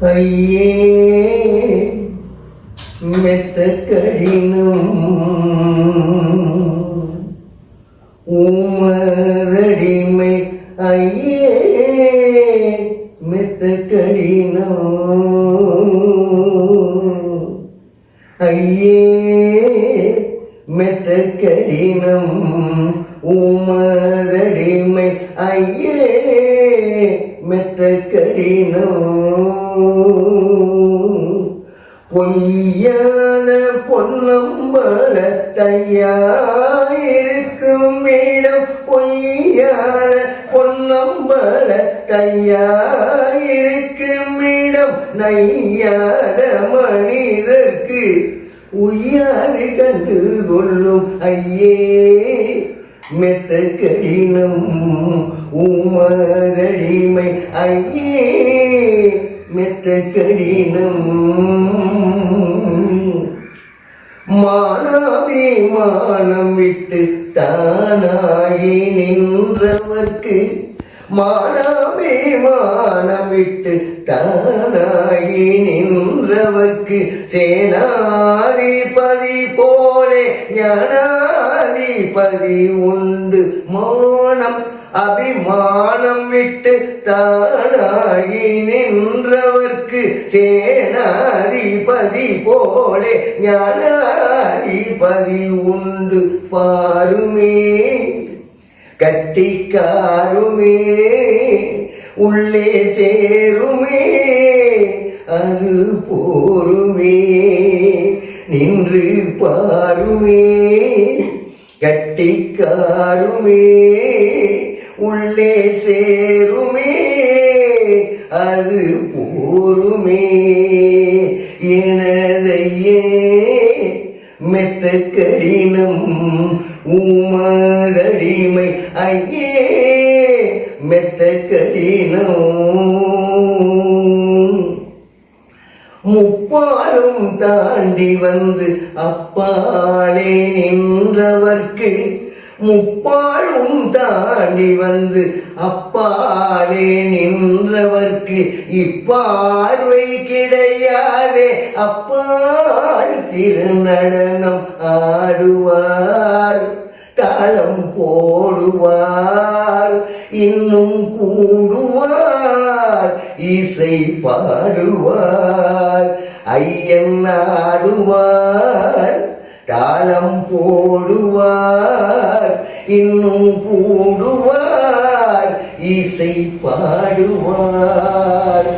ஐயே மெத்த கடினும் உமதடிமை ஐயே மெத்த கடினம் ஐயே மெத்த கடினம் உமதடிமை ஐயே மெத்த பொய்யான பொன்னம்பல தையாயிருக்கும் இடம் பொய்யான பொன்னம்பல தையாயிருக்கும் இடம் நையாத மனிதர்க்கு உய்யாது கண்டு கொள்ளும். ஐயே மெத்த கடினம் உமதடிமை ஐயே மெத்த கடினம் மானாபிமானம் விட்டு தானாகி நின்றவர்க்கு மானாபிமானம் விட்டு தானாகி நின்றவர்க்கு சேனாதிபதி போலே ஞானாதிபதி உண்டு மானம். அபிமானம் விட்டு தானாகி நின்றவர்க்கு சேனாதிபதி போலே ஞானாதிபதி உண்டு பாருமே. கட்டிக்காருமே உள்ளே சேருமே அது போருமே நின்று பாருமே. கட்டிக்காருமே உள்ளே சேருமே அது போருமே. எனதையே மெத்த கடினம் உமதடிமை ஐயே மெத்த கடினம். முப்பாலும் தாண்டி வந்து அப்பாலே நின்றவர்க்கு முப்பாலும் தாண்டி வந்து அப்பாலே நின்றவர்க்கு இப்பார்வை கிடையாதே. அப்பால் திருநடனம் ஆடுவார் தாளம் போடுவார் இன்னும் கூடுவார் இசை பாடுவார் ஐயன் ஆடுவார். தாளம் போடுவார் இன்னும் கூடுவார் இசை பாடுவார்.